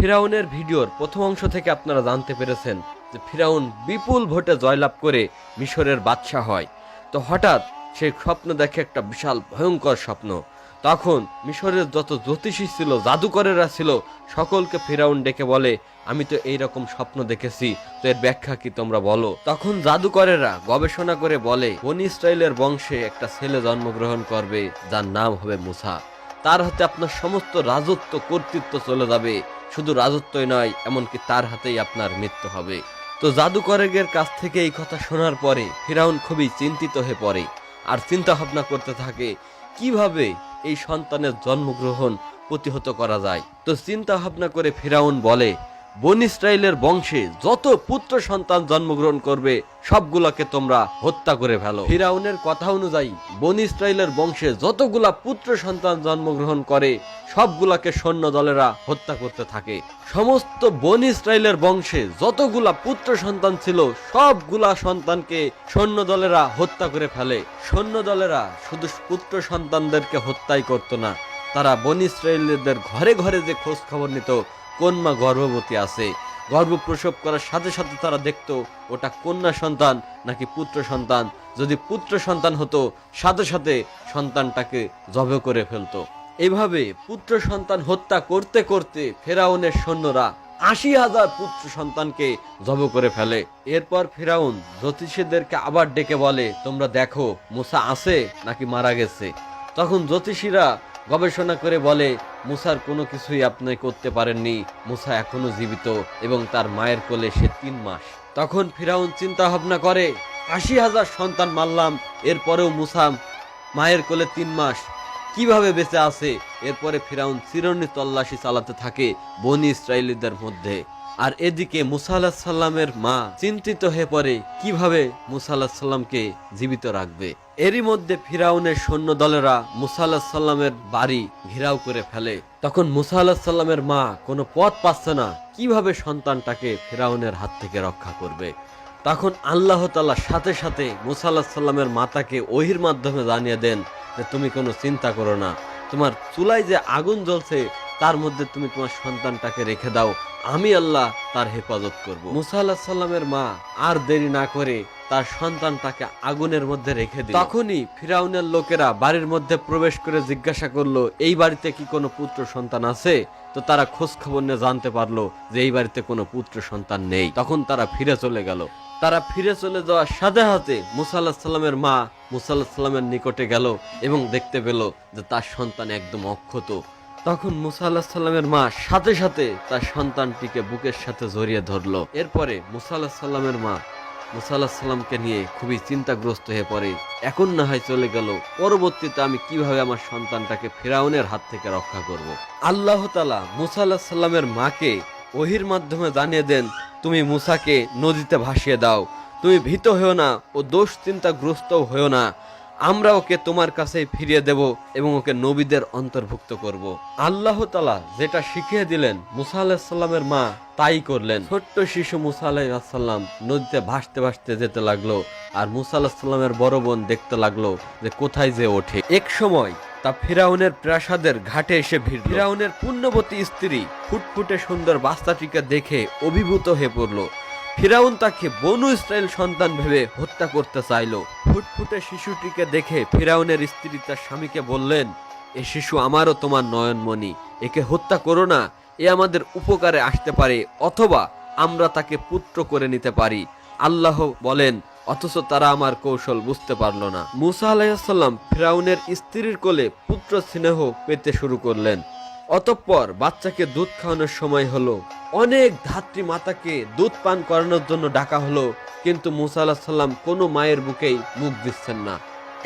ফিরাউনের ভিডিওর প্রথম অংশ থেকে আপনারা জানতে পেরেছেন যে ফিরাউন বিপুল ভোটে জয়লাভ করে মিশরের বাদশাহ হয়। তো হঠাৎ সে স্বপ্ন দেখে একটা বিশাল ভয়ঙ্কর স্বপ্ন। তখন মিশরের যত জ্যোতিষী ছিল, জাদুকরেরা ছিল, সকলকে ফিরাউন ডেকে বলে, আমি তো এই রকম স্বপ্ন দেখেছি, তো এর ব্যাখ্যা কি তোমরা বলো? তখন জাদুকরেরা গবেষণা করে বলে, বনি ইসরায়েলের বংশে একটা ছেলে জন্মগ্রহণ করবে, যার নাম হবে মুসা। তার হাতে আপনার সমস্ত রাজত্ব, কর্তৃত্ব চলে যাবে। শুধু রাজত্বই নয়, এমনকি তার হাতেই আপনার মৃত্যু হবে। তো জাদুকরেগের কাছ থেকে এই কথা শোনার পরে ফিরাউন খুবই চিন্তিত হয়ে পড়ে আর চিন্তা ভাবনা করতে থাকে, কীভাবে এই সন্তানের জন্মগ্রহণ প্রতিহত করা যায়? তো চিন্তা ভাবনা করে ফিরাউন বলে বন ইসরায়েলের বংশে যত পুত্র সন্তান জন্মগ্রহণ করবে, সবগুলোকে তোমরা হত্যা করে ফেলো। ফিরাউনের কথা অনুযায়ী, বন ইসরায়েলের বংশে যতগুলা পুত্র সন্তান জন্মগ্রহণ করে, সবগুলাকে সৈন্য দলেরা হত্যা করতে থাকে। সমস্ত বন ইসরায়েলের বংশে যতগুলা পুত্র সন্তান ছিল, সবগুলা সন্তানকে সৈন্য দলেরা হত্যা করে ফেলে। সৈন্য দলেরা শুধু পুত্র সন্তানদেরকে হত্যাই করতো না, তারা বন ইসরায়েলদের ঘরে ঘরে যে খোঁজ খবর নিত কোন মা গর্ভবতী আছে? গর্ভ প্রসব করার সাথে সাথে তারা দেখতো, ওটা কন্যা সন্তান নাকি পুত্র সন্তান? যদি পুত্র সন্তান হতো, সাথে সাথে সন্তানটাকে জবে করে ফেলতো। এভাবে পুত্র সন্তান হত্যা করতে করতে ফেরাউনের সৈন্যরা আশি হাজার পুত্র সন্তানকে জব করে ফেলে। এরপর ফেরাউন জ্যোতিষীদেরকে আবার ডেকে বলে, তোমরা দেখো, মুসা আছে নাকি মারা গেছে? তখন জ্যোতিষীরা গবেষণা করে বলে মুসার কোনো কিছুই আপনি করতে পারেননি। মুসা এখনও জীবিত এবং তার মায়ের কোলে সে তিন মাস। তখন ফিরাউন চিন্তা ভাবনা করে, আশি হাজার সন্তান মারলাম, এরপরেও মুসা মায়ের কোলে তিন মাস। কীভাবে বেঁচে আছে? এরপরে ফিরাউন চিরনি তল্লাশি চালাতে থাকে বনি ইসরায়েলিদের মধ্যে। আর এদিকে মুসা সাল্লামের মা চিন্তিত হয়ে পড়ে, কীভাবে মুসা সাল্লামকে জীবিত রাখবে? এরই মধ্যে ফিরাউনের সৈন্য দলেরা মুসা সাল্লামের বাড়ি ঘেরাও করে ফেলে। তখন মুসা আল্লাহ সাল্লামের মা কোনো পথ পাচ্ছে না, কীভাবে সন্তানটাকে ফিরাউনের হাত থেকে রক্ষা করবে? তখন আল্লাহ তাল্লাহ সাথে সাথে মুসা আল্লাহ সাল্লামের মাতাকে ওহির মাধ্যমে জানিয়ে দেন যে, তুমি কোনো চিন্তা করো না। তোমার চুলায় যে আগুন জ্বলছে, তার মধ্যে তুমি তোমার সন্তানটাকে রেখে দাও। আমি আল্লাহ তার হেফাজত করব। মুসা আল্লাহ সাল্লামের মা আর দেরি না করে তার সন্তানটাকে আগুনের মধ্যে রেখে দিল। তখনই ফিরাউনের লোকেরা বাড়ির মধ্যে প্রবেশ করে জিজ্ঞাসা করল, এই বাড়িতে কি কোনো পুত্র সন্তান আছে? তো তারা খোঁজ খবর নিয়ে জানতে পারল যে এই বাড়িতে কোনো পুত্র সন্তান নেই। তখন তারা ফিরে চলে গেল। তারা ফিরে চলে যাওয়ার সাথে হাতে মুসাল্লাহ সাল্লামের মা মুসাল্লাহ সাল্লামের নিকটে গেল এবং দেখতে পেল যে তার সন্তান একদম অক্ষত। তখন মুসা সাল্লামের মা সাথে সাথে তার সন্তানটিকে বুকের সাথে জড়িয়ে ধরলো। এরপরে মুসা সাল্লামের মা মুসা আল্লাহ সাল্লামকে নিয়ে খুবই চিন্তাগ্রস্ত হয়ে পড়ে। এখন না হয় চলে গেল। পরবর্তীতে আমি কীভাবে আমার সন্তানটাকে ফেরাউনের হাত থেকে রক্ষা করব। আল্লাহ তালা মুসা আল্লাহ সাল্লামের মাকে ওহির মাধ্যমে জানিয়ে দেন, তুমি মুসাকে নদীতে ভাসিয়ে দাও। তুমি ভীত হয়েও না ও দোষ চিন্তাগ্রস্ত হয়েও না। আমরা ওকে তোমার কাছে ফিরিয়ে দেব এবং ওকে নবীদের অন্তর্ভুক্ত করব। আল্লাহ তালা যেটা শিখিয়ে দিলেন মুসা আলাহিসাল্লামের মা তাই করলেন। ছোট্ট শিশু মুসা আলাহিসাল্লাম নদীতে ভাসতে ভাসতে যেতে লাগল আর মুসা আলাহিসাল্লামের বড় বোন দেখতে লাগল যে কোথায় যে ওঠে। এক সময় তা ফিরাউনের প্রাসাদের ঘাটে এসে ভিড় ফিরাউনের পুণ্যবতী স্ত্রী ফুটফুটে সুন্দর বাস্তাটিকে দেখে অভিভূত হয়ে পড়ল। ফিরাউন তাকে বনু ইসরায়েল সন্তান ভেবে হত্যা করতে চাইল। ফুটফুটে শিশুটিকে দেখে ফিরাউনের স্ত্রী তার স্বামীকে বললেন, এ শিশু আমারও তোমার নয়নমণি। একে হত্যা করো না, এ আমাদের উপকারে আসতে পারে, অথবা আমরা তাকে পুত্র করে নিতে পারি। আল্লাহ বলেন, অথচ তারা আমার কৌশল বুঝতে পারল না। মুসা আলাইসাল্লাম ফিরাউনের স্ত্রীর কোলে পুত্র স্নেহ পেতে শুরু করলেন। অতঃপর বাচ্চাকে দুধ খাওয়ানোর সময় হলো। অনেক ধাত্রী মাতাকে দুধ পান করানোর জন্য ডাকা হলো, কিন্তু মুসা আল্লাহ সাল্লাম কোনো মায়ের বুকেই মুখ দিচ্ছেন না।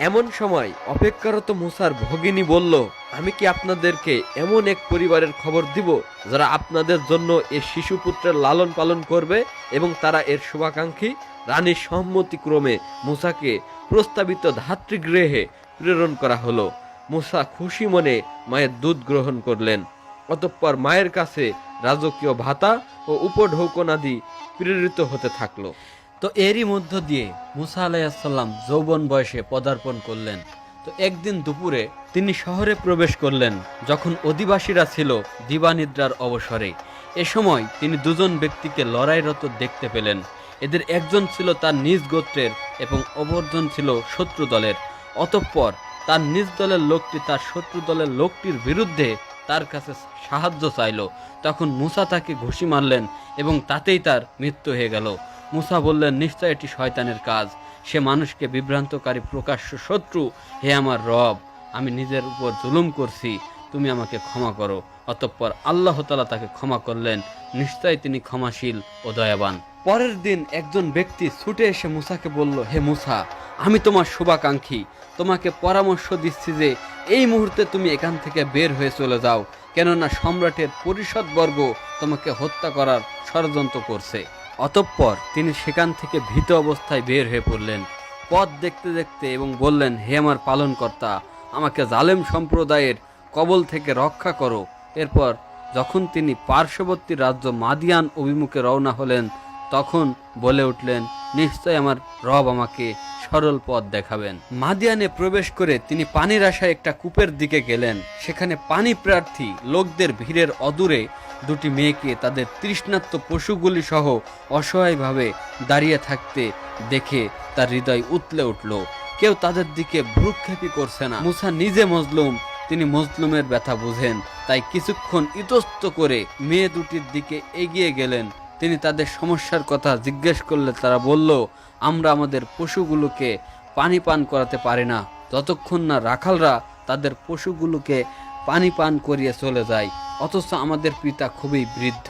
এমন সময় অপেক্ষারত মুসার ভগিনী বলল, আমি কি আপনাদেরকে এমন এক পরিবারের খবর দিব, যারা আপনাদের জন্য এ শিশু পুত্রের লালন পালন করবে এবং তারা এর শুভাকাঙ্ক্ষী? রানীর সম্মতিক্রমে মুসাকে প্রস্তাবিত ধাত্রীগৃহে প্রেরণ করা হলো। মুসা খুশি মনে মায়ের দুধ গ্রহণ করলেন। অতঃপর মায়ের কাছে রাজকীয় ভাতা ও উপঢৌকনাদি প্রেরিত হতে থাকল। তো এরই মধ্য দিয়ে মুসা আলাইসাল্লাম যৌবন বয়সে পদার্পণ করলেন। তো একদিন দুপুরে তিনি শহরে প্রবেশ করলেন, যখন অধিবাসীরা ছিল দিবানিদ্রার অবসরে। এ সময় তিনি দুজন ব্যক্তিকে লড়াইরত দেখতে পেলেন। এদের একজন ছিল তার নিজ গোত্রের এবং অপরজন ছিল শত্রু দলের। অতঃপর তার নিজ দলের লোকটি তার শত্রু দলের লোকটির বিরুদ্ধে তার কাছে সাহায্য চাইল। তখন মুসা তাকে ঘুষি মারলেন এবং তাতেই তার মৃত্যু হয়ে গেল। মুসা বললেন, নিশ্চয় এটি শয়তানের কাজ। সে মানুষকে বিভ্রান্তকারী প্রকাশ্য শত্রু। হে আমার রব, আমি নিজের উপর জুলুম করছি। তুমি আমাকে ক্ষমা করো। অতঃপর আল্লাহ তালা তাকে ক্ষমা করলেন। নিশ্চয় তিনি ক্ষমাশীল ও দয়াবান। পরের দিন একজন ব্যক্তি ছুটে এসে মুসাকে বলল, হে মুসা, আমি তোমার শুভাকাঙ্ক্ষী। তোমাকে পরামর্শ দিচ্ছি যে এই মুহূর্তে তুমি এখান থেকে বের হয়ে চলে যাও, কেননা সম্রাটের পরিষদবর্গ তোমাকে হত্যা করার ষড়যন্ত্র করছে। অতঃপর তিনি সেখান থেকে ভীত অবস্থায় বের হয়ে পড়লেন। পথ দেখতে দেখতে এবং বললেন, হে আমার পালনকর্তা, আমাকে জালেম সম্প্রদায়ের কবল থেকে রক্ষা করো। এরপর যখন তিনি পার্শ্ববর্তী রাজ্য মাদিয়ান অভিমুখে রওনা হলেন তখন বলে উঠলেন, নিশ্চয় আমার রব আমাকে সরল পথ দেখাবেন। মাদিয়ানে প্রবেশ করে তিনি পানির আশায় একটা কূপের দিকে গেলেন। সেখানে পানি প্রার্থী লোকদের ভিড়ের অদূরে দুটি মেয়েকে তাদের তৃষ্ণাত্ম পশুগুলি সহ অসহায়ভাবে দাঁড়িয়ে থাকতে দেখে তার হৃদয় উতলে উঠল। কেউ তাদের দিকে ভ্রুক্ষেপই করছে না। মুসা নিজে মজলুম, তিনি মজলুমের ব্যথা বুঝেন। তাই কিছুক্ষণ ইতস্ত করে মেয়ে দুটির দিকে এগিয়ে গেলেন। তিনি তাদের সমস্যার কথা জিজ্ঞেস করলে তারা বলল, আমরা আমাদের পশুগুলোকে পানি পান করাতে পারি না। যতক্ষণ না রাখালরা তাদের পশুগুলোকে পানি পান করিয়ে চলে যায়, অথচ আমাদের পিতা খুবই বৃদ্ধ।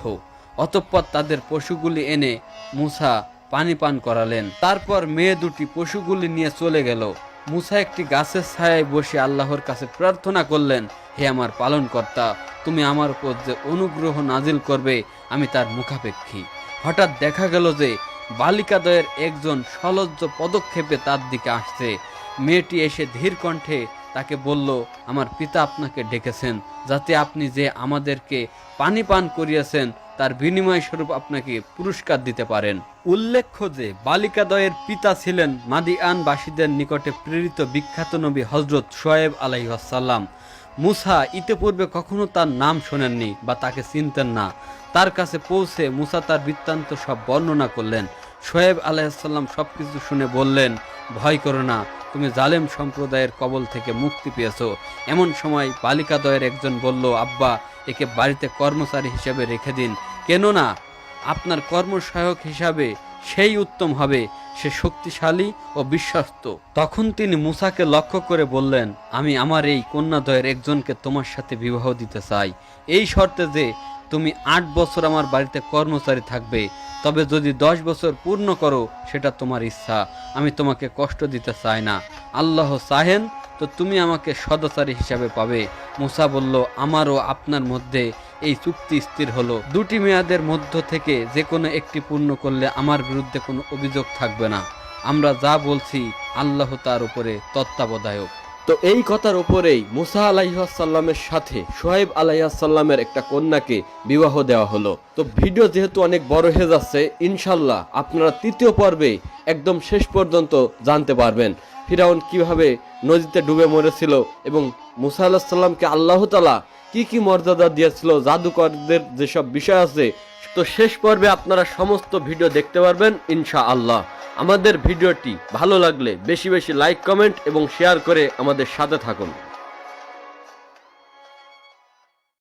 অতঃপর তাদের পশুগুলি এনে মুসা পানি পান করালেন। তারপর মেয়ে দুটি পশুগুলি নিয়ে চলে গেল। মুসা একটি গাছের ছায়ায় বসে আল্লাহর কাছে প্রার্থনা করলেন, হে আমার পালনকর্তা, তুমি আমার উপর যে অনুগ্রহ নাজিল করবে, আমি তার মুখাপেক্ষী। হঠাৎ দেখা গেল যে বালিকাদয়ের একজন সলজ্জ পদক্ষেপে তার দিকে আসছে। মেয়েটি এসে ধীর কণ্ঠে তাকে বলল, আমার পিতা আপনাকে ডেকেছেন, যাতে আপনি যে আমাদেরকে পানি পান করিয়েছেন তার বিনিময় স্বরূপ আপনাকে পুরস্কার দিতে পারেন। উল্লেখ্য যে বালিকাদয়ের পিতা ছিলেন মাদিয়ানবাসীদের নিকটে প্রেরিত বিখ্যাত নবী হজরত সোয়েব আলাইসাল্লাম মুসা ইতিপূর্বে কখনো তার নাম শোনেননি বা তাকে চিনতেন না। তার কাছে পৌঁছে মুসা তার বৃত্তান্ত সব বর্ণনা করলেন। সোয়েব আলাইসাল্লাম সব কিছু শুনে বললেন, ভয় করো না তুমি জালেম সম্প্রদায়ের কবল থেকে মুক্তি পেয়েছ। এমন সময় বালিকাদয়ের একজন বলল, আব্বা, একে বাড়িতে কর্মচারী হিসেবে রেখে দিন। কেননা আপনার কর্মসহায়ক হিসাবে সেই উত্তম হবে। সে শক্তিশালী ও বিশ্বস্ত। তখন তিনি মুসাকে লক্ষ্য করে বললেন, আমি আমার এই কন্যাদয়ের একজনকে তোমার সাথে বিবাহ দিতে চাই। এই শর্তে যে তুমি আট বছর আমার বাড়িতে কর্মচারী থাকবে তবে যদি দশ বছর পূর্ণ করো, সেটা তোমার ইচ্ছা। আমি তোমাকে কষ্ট দিতে চাই না। আল্লাহ চাহেন, তো তুমি আমাকে সদাচারী হিসাবে পাবে। মুসা বলল আমারও আপনার মধ্যে এই চুক্তি স্থির হলো। দুটি মেয়াদের মধ্য থেকে যে কোনো একটি পূর্ণ করলে আমার বিরুদ্ধে কোনো অভিযোগ থাকবে না। আমরা যা বলছি আল্লাহ তার উপরে তত্ত্বাবধায়ক। তো এই কথার উপরেই মুসা আলাইসাল্লামের সাথে সোহেব আলাইসাল্লামের একটা কন্যাকে বিবাহ দেওয়া হলো। তো ভিডিও যেহেতু অনেক বড় হয়ে যাচ্ছে ইনশাল্লাহ আপনারা তৃতীয় পর্বে একদম শেষ পর্যন্ত জানতে পারবেন। ফিরাউন কীভাবে নদীতে ডুবে মরেছিল এবং মুসা আল্লাহ সাল্লামকে আল্লাহ তালা কি কি মর্যাদা দিয়েছিল, জাদুকরদের যেসব বিষয় আছে, তো শেষ পর্বে আপনারা সমস্ত ভিডিও দেখতে পারবেন ইনশা আল্লাহ আমাদের ভিডিওটি ভালো লাগলে বেশি বেশি লাইক কমেন্ট এবং শেয়ার করে আমাদের সাথে থাকুন।